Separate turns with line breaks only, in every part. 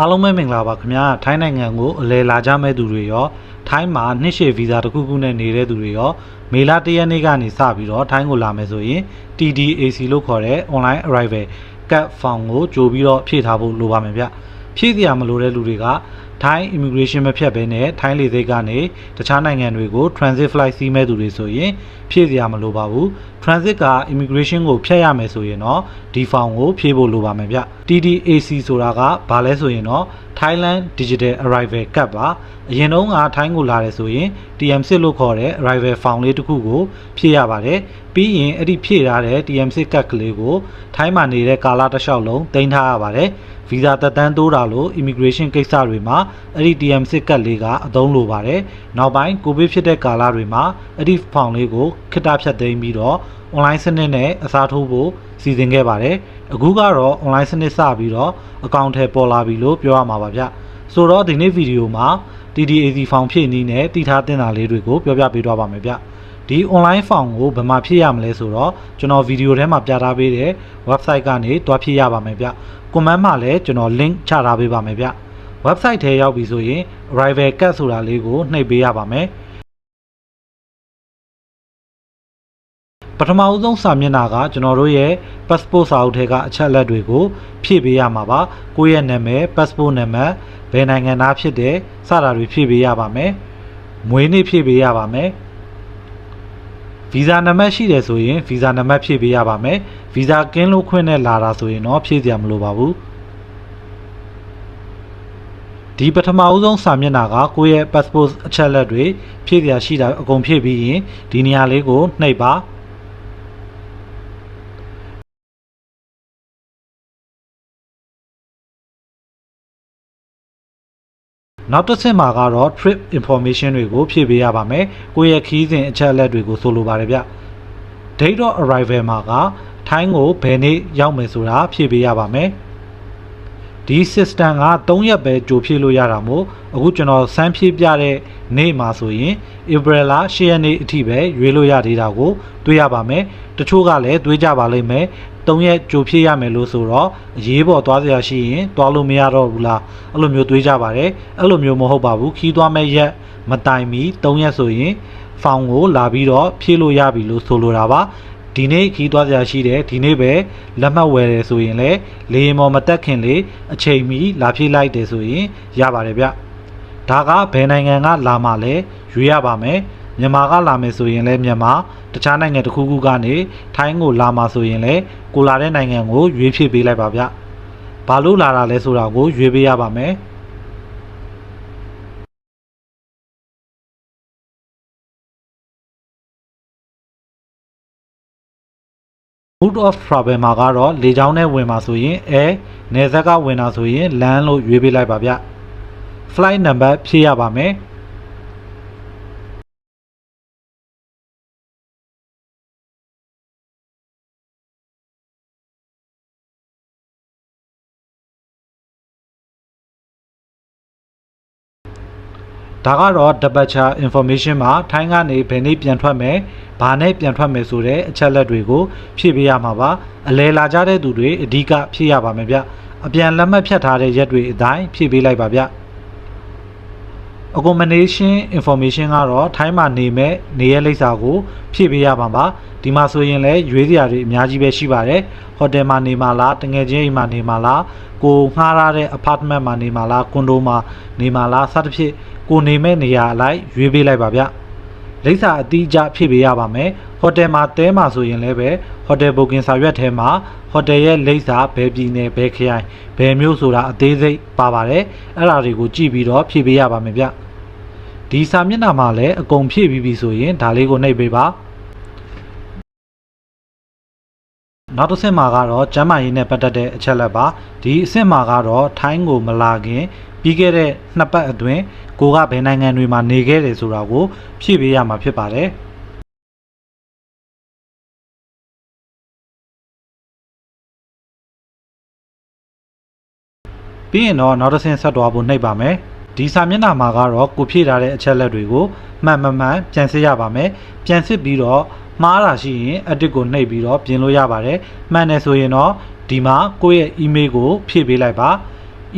အားလုံးပဲမင်္ဂလာပါခင်ဗျာထိုင်းနိုင်ငံကိုအလဲလာကြမဲ့သူတွေရောထိုင်းမှာနှစ်ရှည်ဗီဇာတစ်ခုခုနဲ့နေတဲ့သူတွေရောမေလ၁ရက်နေ့ကနေစပြီးတော့ထိုင်းကိုလာမယ်ဆိုရင် TDAC လို့ခေါ်တဲ့ online arrival card form ကိုကြိုပြီးတော့ဖြည့်ထားဖို့လိုပါမယ်ဗျဖြည့်စရာမလိုတဲ့လူတွေက ထိုင်း immigration မဖြတ်ဘဲနဲ့ထိုင်းလေဆိပ်ကနေတခြားနိုင်ငံတွေကို transit flight စီးမဲ့သူတွေဆိုရင်ဖြည့်စရာမလိုပါဘူး transit က immigration ကိုဖြတ်ရမယ်ဆိုရင်တော့ဒီ form ကိုဖြည့်ဖို့လိုပါမယ်ဗျ TDAC ဆိုတာကဘာလဲဆိုရင်တော့ Thailand Digital Arrival Card ပါအရင်တုန်းကထိုင်းကိုလာတယ်ဆိုရင် TM6 လို့ခေါ်တဲ့ Arrival Form လေးတစ်ခုကိုဖြည့်ရပါတယ်ပြီးရင်အဲ့ဒီဖြည့်ထားတဲ့ TM6 ကတ်ကလေးကိုထိုင်းမှာနေတဲ့ကာလတစ်လျှောက်လုံးတင်ထားရပါတယ်ဗီဇာတက်တန်းတိုးတာလို့ immigration ကိစ္စတွေမှာအဲ့ဒီ TM6 ကတ်လေးကအသုံးလိုပါတယ်နောက်ပိုင်းကိုဗစ်ဖြစ်တဲ့ကာလတွေမှာအဲ့ဒီ form လေးကိုခိတ္တဖြတ်သိမ်းပြီးတော့ online စနစ်နဲ့အစားထိုးဖို့စီစဉ်ခဲ့ပါတယ်အခုကတော့ online စနစ်စပြီးတော့အကောင့်ထဲပေါ်လာပြီလို့ပြောရမှာပါဗျဆိုတော့ဒီနေ့ဗီဒီယိုမှာ TDAC form ဖြည့်နည်းနဲ့တည်ထားတင်တာလေးတွေကိုပြောပြပေးသွားပါမယ်ဗျဒီ online form ကိုဘယ်မှာဖြည့်ရမလဲဆိုတော့ကျွန်တော်ဗီဒီယိုထဲမှာပြထားပေးတဲ့ website ကနေတွားဖြည့်ရပါမယ်ဗျ comment မှာလည်းကျွန်တော် link ချထားပေးပါမယ်ဗျ website ထဲရောက်ပြီဆိုရင် arrival card ဆိုတာလေးကိုနှိပ်ပေးရပါမယ်ပထမဦးဆုံးစာမျက်နှာကကျွန်တော်တို့ရဲ့ passport စာအုပ်ထဲကအချက်အလက်တွေကိုဖြည့်ပေးရမှာပါကိုယ့်ရဲ့နာမည် passport နံပါတ်ဘယ်နိုင်ငံသားဖြစ်တယ်စတာတွေဖြည့်ပေးရပါမယ်မွေးနေ့ဖြည့်ပေးရပါမယ်ဗီဇာနံပါတ်ရှိတယ်ဆိုရင်ဗီဇာနံပါတ်ဖြည့်ပေးရပါမယ်ဗီဇာကင်းလို့ခွင့်နဲ့လာတာဆိုရင်တော့ဖြည့်စရာမလိုပါဘူး ဒီပထမဦးဆုံးစာမျက်နှာကကိုယ့်ရဲ့ passport အချက်အလက်တွေဖြည့်စရာရှိတာအကုန်ဖြည့်ပြီးရင်ဒီနေရာလေးကိုနှိပ်ပါနောက်တစ်ဆင့်မှာကတော့ trip information တွေကိုဖြည့်ပေးရပါမယ်ကိုယ့်ရဲ့ခီးစဉ်အချက်အလက်တွေကိုဆိုလိုပါတယ်ဗျ date of arrival မှာကထိုင်းကိုဘယ်နေ့ရောက်မယ်ဆိုတာဖြည့်ပေးရပါမယ် ဒီ system က3ရက်ပဲကြိုဖြည့်လို့ရတာမို့အခုကျွန်တော်စမ်းဖြည့်ပြတဲ့နေ့မှာဆိုရင် April လ10ရက်နေ့အထိပဲရွေးလို့ရသေးတာကိုတွေ့ရပါမယ်တချို့ကလည်းတွေးကြပါလိမ့်မယ်3ရက်ကြိုဖြည့်ရမယ်လို့ဆိုတော့အရေးပေါ်သွားစရာရှိရင်သွားလို့မရတော့ဘူးလားအဲ့လိုမျိုးတွေးကြပါတယ်အဲ့လိုမျိုးမဟုတ်ပါဘူးခီးသွားမဲ့ရက်မတိုင်မီ3ရက်ဆိုရင်ဖောင်ကိုလာပြီးတော့ဖြည့်လို့ရပြီလို့ဆိုလိုတာပါ ဒီနေ့ခီးသွားစရာရှိတယ်ဒီနေ့ပဲလက်မှတ်ဝယ်တယ်ဆိုရင်လည်းလေရင်ပေါ်မတက်ခင်လေအချိန်မီလာဖြည့်လိုက်တယ်ဆိုရင်ရပါတယ်ဗျဒါကဘယ်နိုင်ငံကလာမှလဲရွေးရပါမယ်မြန်မာကလာမယ်ဆိုရင်လည်းမြန်မာတခြားနိုင်ငံတစ်ခုခုကနေထိုင်းကိုလာမှာဆိုရင်လည်းကိုလာတဲ့နိုင်ငံကိုရွေးဖြည့်ပေးလိုက်ပါဗျဘာလို့လာတာလဲဆိုတာကိုရွေးပေးရပါမယ် Root of Travel မှာကတော့လေကြောင်းနဲ့ဝင်มาဆိုရင် Air နယ်စပ်ကဝင်တာဆိုရင် Land လို့ရွေးပေးလိုက်ပါဗျ Flight number ဖြည့်ရပါမယ် ဒါကတော့ departure information မှာထိုင်းကနေဘယ်နေ့ပြန်ထွက်မယ်။ဘာနဲ့ပြန်ထွက်မယ်ဆိုတဲ့အချက်လက်တွေကိုဖြည့်ပေးရမှာပါ။အလဲလာကြတဲ့သူတွေအဓိကဖြည့်ရပါမယ်ဗျ။အပြန်လက်မှတ်ဖြတ်ထားတဲ့ရက်တွေအတိုင်းဖြည့်ပေးလိုက်ပါဗျ။ accommodation information ကတော့ထိုင်းမှာနေမဲ့နေရလိပ်စာကိုဖြည့်ပေးရမှာပါဒီမှာဆိုရင်လည်းရွေးစရာတွေအများကြီးပဲရှိပါတယ်ဟိုတယ်မှာနေမှာလားတငယ်ချင်းအိမ်မှာနေမှာလားကိုငှားရတဲ့ apartment မှာနေမှာလားကွန်ဒိုမှာနေမှာလားစသဖြင့် ကိုနေမဲ့နေရာအလိုက်ရွေးပေးလိုက်ပါဗျလိပ်စာအတိအကျဖြည့်ပေးရပါမယ်ဟိုတယ်မှာတဲမှာဆိုရင်လည်းပဲဟိုတယ်ဘုတ်ကင်စာရွက်ထဲမှာဟိုတယ်ရဲ့လိပ်စာဘယ်ပြည်နယ်ဘယ်ခရိုင်ဘယ်မြို့ဆိုတာအသေးစိတ်ပါပါတယ်အဲ့ဒါတွေကိုကြည့်ပြီးတော့ဖြည့်ပေးရပါမယ်ဗျဒီစာမျက်နှာမှာလည်းအကုန်ဖြည့်ပြီးပြီဆိုရင်ဒါလေးကိုနှိပ်ပေးပါ နောက်တစ်ဆင့်မှာကတော့ကျမ်းမာရေးနဲ့ပတ်သက်တဲ့အချက်လက်ပါဒီအဆင့်မှာကတော့ထိုင်းကိုမလာခင်ပြီးခဲ့တဲ့နှစ်ပတ်အတွင်းကိုကဘယ်နိုင်ငံတွေမှာနေခဲ့တယ်ဆိုတာကိုဖြည့်ပေးရမှာဖြစ်ပါတယ်ပြီးရင်တော့နောက်တစ်ဆင့်ဆက်သွားဖို့နှိပ်ပါမယ်ဒီစာမျက်နှာမှာကတော့ကိုဖြည့်ထားတဲ့အချက်လက်တွေကိုမှန်မှန်မှန်ပြန်စစ်ရပါမယ်ပြန်စစ်ပြီးတော့ မှားတာရှိရင် edit ကိုနှိပ်ပြီးတော့ပြင်လို့ရပါတယ်မှန်တယ်ဆိုရင်တော့ဒီမှာကိုယ့်ရဲ့ email ကို ဖြည့်ပေးလိုက်ပါ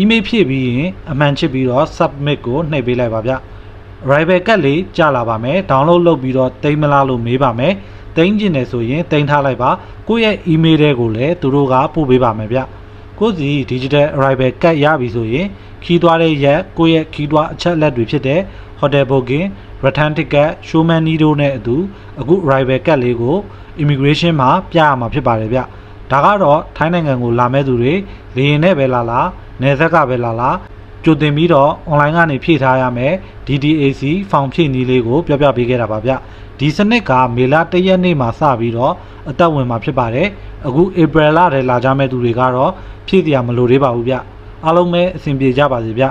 email ဖြည့်ပြီးရင်အမှန်ချစ်ပြီးတော့ submit ကိုနှိပ်ပေးလိုက်ပါဗျ arrival ကတ်လေးကြာလာပါမယ် download လုပ်ပြီးတော့တိမ့်မလားလို့မေးပါမယ်တိမ့်ကျင်တယ်ဆိုရင်တိမ့်ထားလိုက်ပါကိုယ့်ရဲ့ email တွေကိုလည်းသူတို့ကပို့ပေးပါမယ်ဗျကိုယ့်စီ digital arrival ကတ်ရပြီဆိုရင်ခီးသွားတဲ့ရက်ကိုယ့်ရဲ့ခီးသွားအချက်လက်တွေဖြစ်တဲ့ hotel booking return ticket showman နီးတို့နဲ့အတူအခု arrival ကတ်လေးကို immigration မှာပြရမှာဖြစ်ပါတယ်ဗျဒါကတော့ထိုင်းနိုင်ငံကိုလာမဲ့သူတွေလေရင်နဲ့ပဲလာလာနယ်စပ်ကပဲလာလာကြိုတင်ပြီးတော့ online ကနေဖြည့်ထားရမယ် DDAC ဖောင်ဖြည့်နည်းလေးကိုပြောပြပေးခဲ့တာပါဗျဒီစနစ်ကမေလ၁ရက်နေ့မှာစပြီးတော့အသက်ဝင်မှာဖြစ်ပါတယ်အခု April လထဲလာကြမဲ့သူတွေကတော့ဖြည့်တရားမလိုသေးပါဘူးဗျအားလုံးပဲအဆင်ပြေကြပါစေဗျ